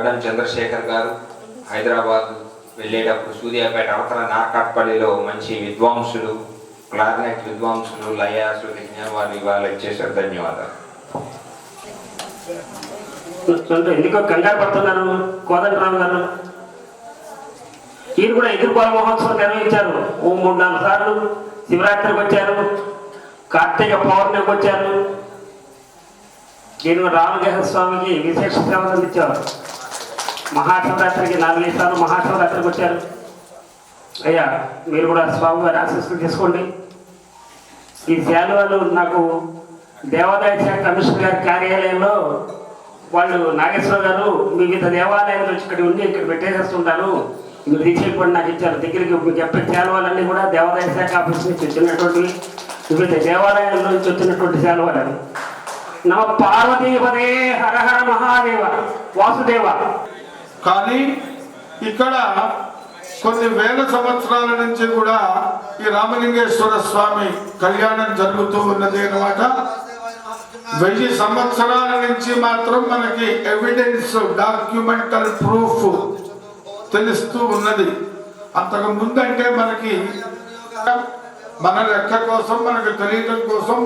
గడ్డం చంద్రశేఖర్ గారు హైదరాబాద్ వెళ్ళేటప్పుడు సూర్యాపేట అవతల నార్కాట్పల్లిలో మంచి విద్వాంసులు క్లారినెట్ విద్వాంసులు లయ శృతిజ్ఞ ఇవాళ ఇచ్చేసారు ధన్యవాదాలు. ఎందుకో కంగారు పడుతున్నాను కోదండరావు గారు? ఈయన కూడా ఎదుర్కోల మహోత్సవం నిర్వహించారు. ఓ మూడు నాలుగు సార్లు శివరాత్రికి వచ్చారు. కార్తీక పౌర్ణమికి వచ్చారు. ఈయన రామగేహ స్వామికి విశేష సేవలు అందించారు మహాశివరాత్రికి నాలుగు సార్లు మహాశివరాత్రికి వచ్చారు. అయ్యా మీరు కూడా స్వామి వారి ఆశీస్సులు తీసుకోండి. ఈ శాలువాలు నాకు దేవాదాయ శాఖ కమిషనర్ గారి కార్యాలయంలో వాళ్ళు నాగేశ్వర గారు వివిధ దేవాలయాల నుంచి ఇక్కడ ఉండి ఇక్కడ పెట్టేసేస్తుంటారు మీరు తీసుకెళ్ళిపోండి నాకు ఇచ్చారు. దగ్గరికి మీకు ఎప్పటి శాలువాలన్నీ కూడా దేవాదాయ శాఖ ఆఫీస్ నుంచి వచ్చినటువంటివి వివిధ దేవాలయాల నుంచి వచ్చినటువంటి శాలువాలు నమ పార్వతీపదే హర హర మహాదేవ వాసుదేవ. కానీ ఇక్కడ కొన్ని వేల సంవత్సరాల నుంచి కూడా ఈ రామలింగేశ్వర స్వామి కళ్యాణం జరుగుతూ ఉన్నది అనమాట వెయ్యి సంవత్సరాల నుంచి మాత్రం మనకి ఎవిడెన్స్ డాక్యుమెంటల్ ప్రూఫ్ తెలుస్తూ ఉన్నది. అంతకు ముందంటే మనకి మన లెక్క కోసం మనకు తెలియటం కోసం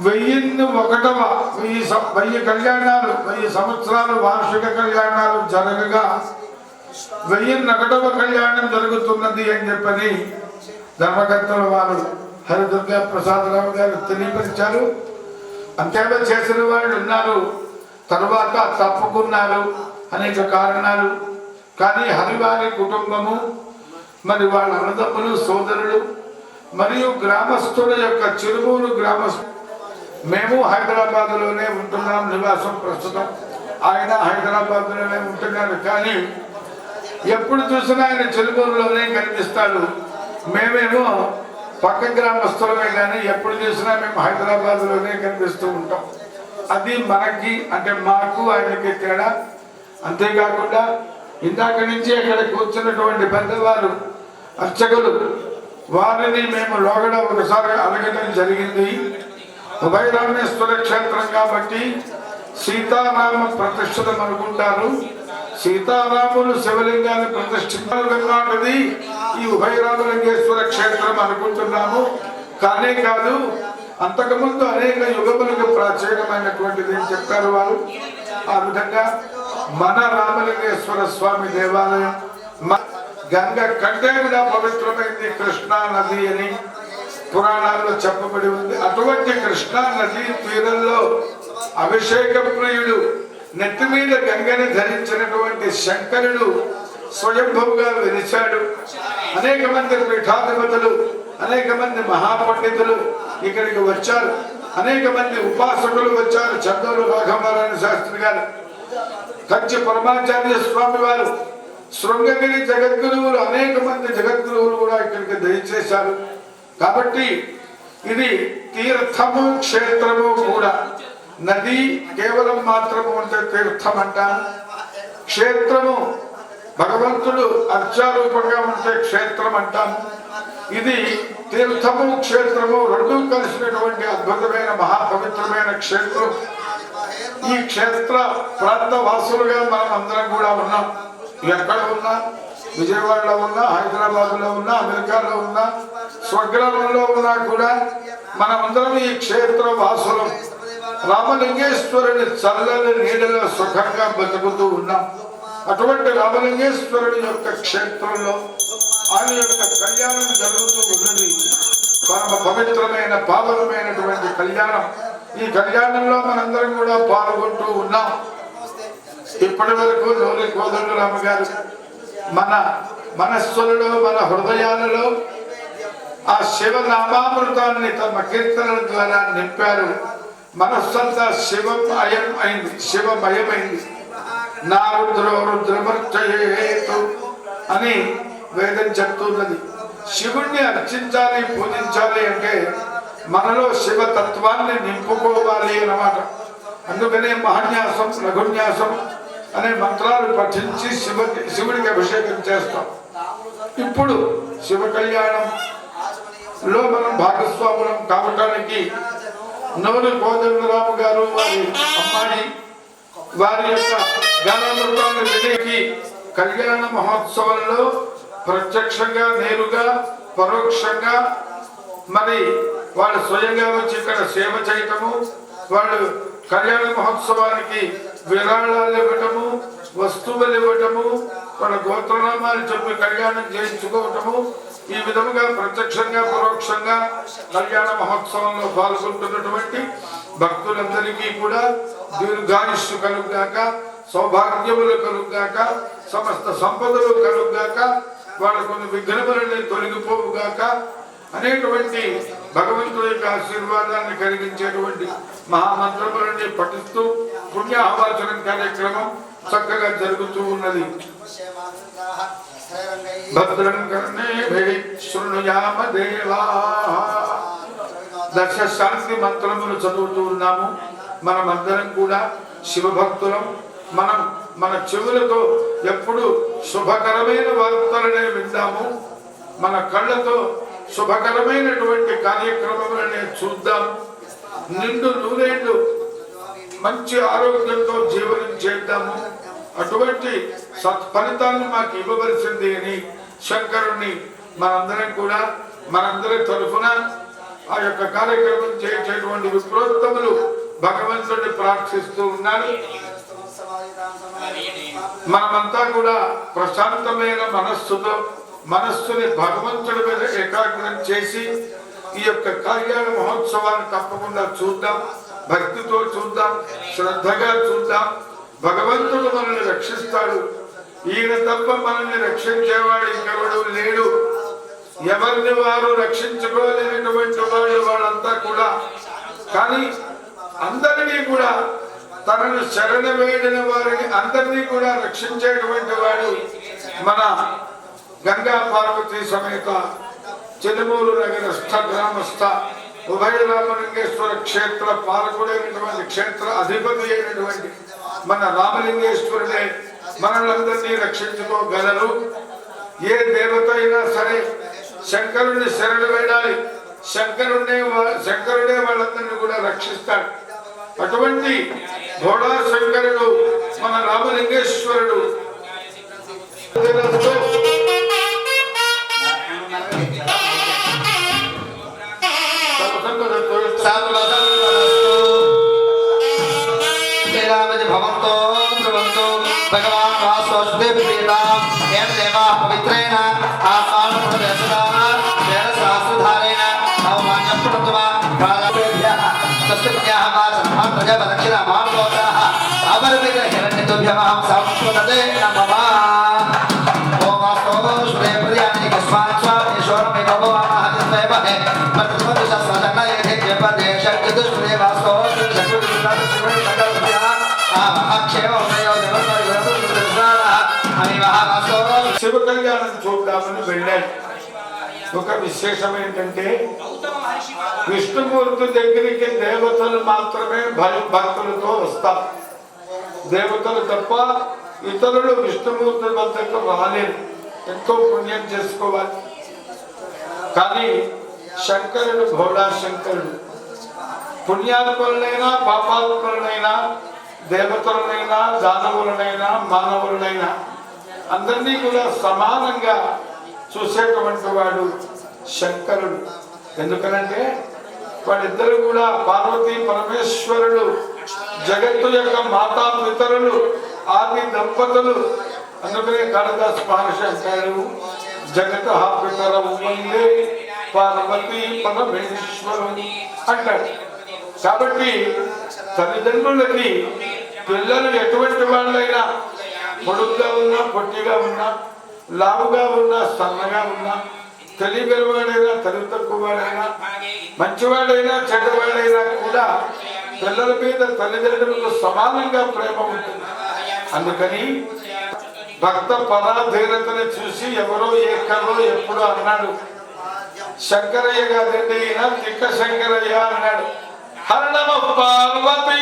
వెయ్యిన్ని ఒకటవ వెయ్యి వెయ్యి కళ్యాణాలు వెయ్యి సంవత్సరాలు వార్షిక కళ్యాణాలు జరగగా వెయ్యిన్ని ఒకటవ కళ్యాణం జరుగుతున్నది అని చెప్పని ధర్మకర్తల వారు హరిదుర్గా ప్రసాదరావు గారు తెలియపరిచారు. అంతేగా చేసిన వాళ్ళు ఉన్నారు. తర్వాత తప్పుకున్నారు అనేక కారణాలు. కానీ హరివారి కుటుంబము మరి వాళ్ళ అన్నదమ్ములు సోదరులు మరియు గ్రామస్తుల యొక్క చిరుమూలు గ్రామస్తు మేము హైదరాబాద్లోనే ఉంటున్నాం నివాసం ప్రస్తుతం. ఆయన హైదరాబాద్లోనే ఉంటున్నారు కానీ ఎప్పుడు చూసినా ఆయన చెలుమూరులోనే కనిపిస్తాడు. మేమేమో పక్క గ్రామస్తులమే కానీ ఎప్పుడు చూసినా మేము హైదరాబాద్లోనే కనిపిస్తూ ఉంటాం. అది మనకి అంటే మాకు ఆయనకి తేడా. అంతేకాకుండా ఇందాక నుంచి అక్కడ కూర్చున్నటువంటి పెద్దవారు అర్చకులు వారిని మేము లోగడ ఒకసారి అడగడం జరిగింది. ఉభయరామేశ్వర క్షేత్రం కాబట్టి సీతారామ ప్రతిష్ఠితం అనుకుంటారు. సీతారాములు శివలింగాన్ని ప్రతిష్ఠించాలి ఈ ఉభయరామలింగేశ్వర క్షేత్రం అనుకుంటున్నాము. కానే కాదు అంతకుముందు అనేక యుగములకు ప్రాచీనమైనటువంటిది అని చెప్పారు వారు. ఆ విధంగా మన రామలింగేశ్వర స్వామి దేవాలయం గంగ కంటే కూడా పవిత్రమైంది కృష్ణా నది అని పురాణాల్లో చెప్పబడి ఉంది. అటువంటి కృష్ణా నది తీరంలో అభిషేక ప్రియుడు నెత్తి మీద గంగని ధరించినటువంటి శంకరుడు స్వయంభవుగా వెలిచాడు అనేక మంది పీఠాధిపతులు అనేక మంది మహాపండితులు ఇక్కడికి వచ్చారు. అనేక మంది ఉపాసకులు వచ్చారు. చందూరు రాఘవనారాయణ శాస్త్రి గారు కంచి పరమాచార్య స్వామి వారు శృంగగిరి జగద్గురువులు అనేక మంది జగద్గురువులు కూడా ఇక్కడికి దయచేశారు. కాబట్టి ఇది తీర్థము క్షేత్రము కూడా. నది కేవలం మాత్రము అంటే తీర్థం అంట క్షేత్రము భగవంతుడు అర్చారూపంగా ఉంటే క్షేత్రం అంటాము ఇది తీర్థము క్షేత్రము రెండు కలిసినటువంటి అద్భుతమైన మహాపవిత్రమైన క్షేత్రం. ఈ క్షేత్ర ప్రాంత వాసులుగా మనం అందరం కూడా ఉన్నాం. ఎక్కడ ఉన్నా విజయవాడలో ఉన్నా హైదరాబాద్లో ఉన్నా అమెరికాలో ఉన్నా స్వగ్రామంలో ఉన్నా కూడా మనమందరం ఈ క్షేత్ర వాసులం. రామలింగేశ్వరుని చల్లని నీడలో సుఖంగా బతుకుతూ ఉన్నాం. అటువంటి రామలింగేశ్వరుని యొక్క క్షేత్రంలో ఆయన యొక్క కళ్యాణం జరుగుతూ ఉన్నది. పరమ పవిత్రమైన పావనమైనటువంటి కళ్యాణం. ఈ కళ్యాణంలో మనందరం కూడా పాల్గొంటూ ఉన్నాం. ఇప్పటి వరకు నూరి కోదండరామ గారు మన మనస్సులలో మన హృదయాలలో ఆ శివనామామృతాన్ని తమ కీర్తనల ద్వారా నింపారు. మనస్సంతా శివమయం అయింది శివమయమైంది. నా రుద్రో రుద్రమర్చయేతు అని వేదం చెప్తున్నది. శివుణ్ణి అర్చించాలి పూజించాలి అంటే మనలో శివతత్వాన్ని నింపుకోవాలి అన్నమాట. అందుకనే మహాన్యాసం లఘున్యాసం అనే మంత్రాలు పఠించి శివ శివుడికి అభిషేకం చేస్తాం. ఇప్పుడు శివ కళ్యాణం లో మనం భాగస్వాములం కావటానికి నవరు కోదండరాము గారు వారి అమ్మాయి వారి యొక్క గానామృతాన్ని వినేకి కళ్యాణ మహోత్సవంలో ప్రత్యక్షంగా నేరుగా పరోక్షంగా మరి వాళ్ళు స్వయంగా వచ్చి ఇక్కడ సేవ చేయటము వాళ్ళు కళ్యాణ మహోత్సవానికి విరాళాలు ఇవ్వటము వస్తువులు ఇవ్వటము వాళ్ళ గోత్రనామాలు చెప్పి కళ్యాణం చేయించుకోవటము ఈ విధముగా ప్రత్యక్షంగా పరోక్షంగా కళ్యాణ మహోత్సవంలో పాల్గొంటున్నటువంటి భక్తులందరికీ కూడా దీర్ఘాయుష్యు కలుగుగాక సౌభాగ్యములు కలుగుగాక సమస్త సంపదలు కలుగుగాక వాళ్ళ కొన్ని విఘ్నములని తొలగిపోవుగాక అనేటువంటి భగవంతుడి యొక్క ఆశీర్వాదాన్ని కలిగించేటువంటి మహామంత్రములన్నీ పఠిస్తూ పుణ్య ఆవాచనం కార్యక్రమం చక్కగా జరుగుతూ ఉన్నది. భద్రం కర్ణే శృణుయామ దేవా. దశ శాంతి మంత్రములు చదువుతూ ఉన్నాము. మనమందరం కూడా శివభక్తులం. మనం మన చెవులతో ఎప్పుడు శుభకరమైన వార్తలనే విందాము మన కళ్ళతో శుభకరమైనటువంటి కార్యక్రమములనే చూద్దాం. నిండు నూరేళ్ళు మంచి ఆరోగ్యంతో జీవనం చేద్దాము. అటువంటి సత్ఫలితాన్ని మాకు ఇవ్వవలసింది అని శంకరుణ్ణి మనందరం కూడా మనందరి తరఫున ఆ యొక్క కార్యక్రమం చేసేటువంటి విప్రోత్తములు భగవంతుడిని ప్రార్థిస్తూ ఉన్నారు మనమంతా కూడా ప్రశాంతమైన మనస్సుతో మనస్సుని భగవంతుడి మీద ఏకాగ్రం చేసి ఈ యొక్క కళ్యాణ మహోత్సవాన్ని తప్పకుండా చూద్దాం భక్తితో చూద్దాం శ్రద్ధగా చూద్దాం. భగవంతుడు మనల్ని రక్షిస్తాడు. ఈయన తప్ప మనల్ని రక్షించేవాడు ఇంకెవడు లేడు. ఎవరిని వారు రక్షించుకోలేనటువంటి వాళ్ళు వాళ్ళంతా కూడా. కానీ అందరినీ కూడా తనను శరణ వేడిన వారిని అందరినీ కూడా రక్షించేటువంటి వాడు మన గంగా పార్వతీ సమేత చెలుమూరు నగరస్థ గ్రామస్థ ఉభయ రామలింగేశ్వర క్షేత్ర పాలకుడైనటువంటి క్షేత్ర అధిపతి అయినటువంటి మన రామలింగేశ్వరుడే మనలందరినీ రక్షించుకోగలరు. ఏ దేవత అయినా సరే శంకరుణ్ణి శరణు వేడాలి శంకరుడే శంకరుడే వాళ్ళందరినీ కూడా రక్షిస్తాడు. అటువంటి ఘోడా శంకరుడు మన రామలింగేశ్వరుడు. భగవాన్ వాసోస్తే ప్రియతాం ఏన పవిత్రేణ ఆత్మానం ప్రదర్శనాన వేద శాస్త్రధారేణ అవమాన్యం కృత్వా ప్రాణాభ్యః తస్య ప్రజాపదక్షిణ మానవోదాః అపరిమిత హిరణ్యతుభ్యమహం సంస్కృతతే నమః మహావాస్తవో చూద్దామని వెళ్ళాడు. ఒక విశేషం ఏంటంటే విష్ణుమూర్తి దగ్గరికి దేవతలు మాత్రమే భక్తులతో వస్తారు. దేవతలు తప్ప ఇతరులు విష్ణుమూర్తి వద్దకు రాలేరు. ఎంతో పుణ్యం చేసుకోవాలి. కానీ శంకరుడు భోళా శంకరుడు పుణ్యాత్ములనైనా పాపాత్ములనైనా దేవతలనైనా దానవులనైనా మానవులనైనా అందరినీ కూడా సమానంగా చూసేటువంటి వాడు శంకరుడు. ఎందుకనంటే వాళ్ళిద్దరు కూడా పార్వతీ పరమేశ్వరుడు జగత్తు యొక్క మాతా పితరులు ఆది దంపతులు. అందుకనే కాళిదాస్ మహర్షి అంటాడు జగత పితరము వందే పార్వతి పరమేశ్వరుని అంటాడు కాబట్టి తల్లిదండ్రులకి పిల్లలు ఎటువంటి వాళ్ళైనా పొడుగ్గా ఉన్నా పొట్టిగా ఉన్నా లావుగా ఉన్నా సన్నగా ఉన్నా తెలియగలవాడైనా తల్లి తక్కువవాడైనా మంచివాడైనా చెడ్డవాడైనా కూడా పిల్లల మీద తల్లిదండ్రులకు సమానంగా ప్రేమ ఉంటుంది. అందుకని భక్త పరాధీనతను చూసి ఎవరో ఎక్కడో ఎప్పుడు అన్నాడు శంకరయ్య గారండి అయినా తిక్క శంకరయ్య అన్నాడు. హరణమ పార్వతీ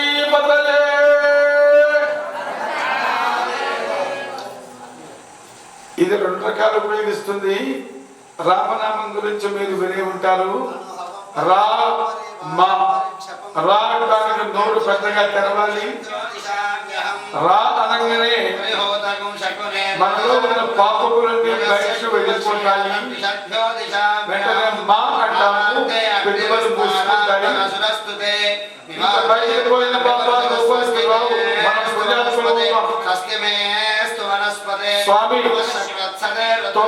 ఇది రెండు రకాలు ఉపయోగిస్తుంది. రామనామం గురించి మీరు వినే ఉంటారు. రా మా రా అనడానికి నోరు పెద్దగా తెరవాలి. రా అనగానే మనలో ఉన్న పాపములన్నీ బయటకు వెళ్ళిపోతాయి. వెంటనే మా అంటాము పెట్టుబడి పూసుకుంటాయి. ఇంకా బయటకు పోయిన పాపాలు లోపలికి రావు. మన పుణ్యాత్మలు స్వామి స్వామి తో